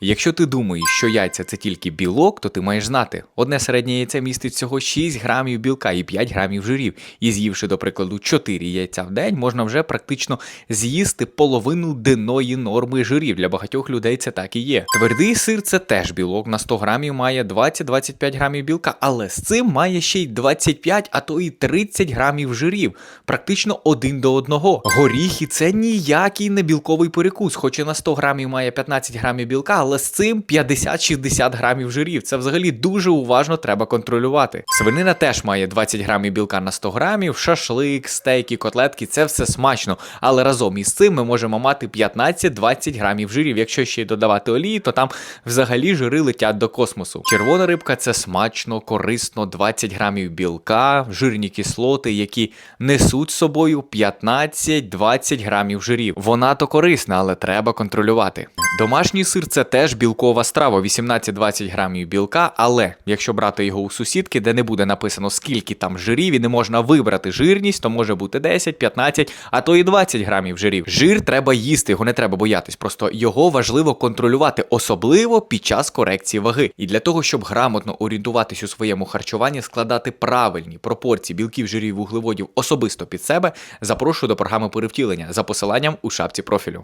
Якщо ти думаєш, що яйця це тільки білок, то ти маєш знати, одне середнє яйце містить всього 6 грамів білка і 5 грамів жирів. І з'ївши, до прикладу, 4 яйця в день, можна вже практично з'їсти половину денної норми жирів. Для багатьох людей це так і є. Твердий сир це теж білок. На 100 грамів має 20-25 грамів білка, але з цим має ще й 25, а то і 30 грамів жирів. Практично один до одного. Горіхи це ніякий не білковий перекус, хоч і на 100 грамів має 15 грамів білка, але з цим 50-60 грамів жирів. Це взагалі дуже уважно треба контролювати. Свинина теж має 20 грамів білка на 100 грамів, шашлик, стейки, котлетки це все смачно. Але разом із цим ми можемо мати 15-20 грамів жирів. Якщо ще й додавати олії, то там взагалі жири летять до космосу. Червона рибка це смачно, корисно, 20 грамів білка, жирні кислоти, які несуть з собою 15-20 грамів жирів. Вона то корисна, але треба контролювати. Домашній сир це теж білкова страва, 18-20 грамів білка, але якщо брати його у сусідки, де не буде написано скільки там жирів і не можна вибрати жирність, то може бути 10, 15, а то і 20 грамів жирів. Жир треба їсти, його не треба боятись. Просто його важливо контролювати, особливо під час корекції ваги. І для того, щоб грамотно орієнтуватись у своєму харчуванні, складати правильні пропорції білків, жирів, вуглеводів особисто під себе, запрошую до програми перевтілення за посиланням у шапці профілю.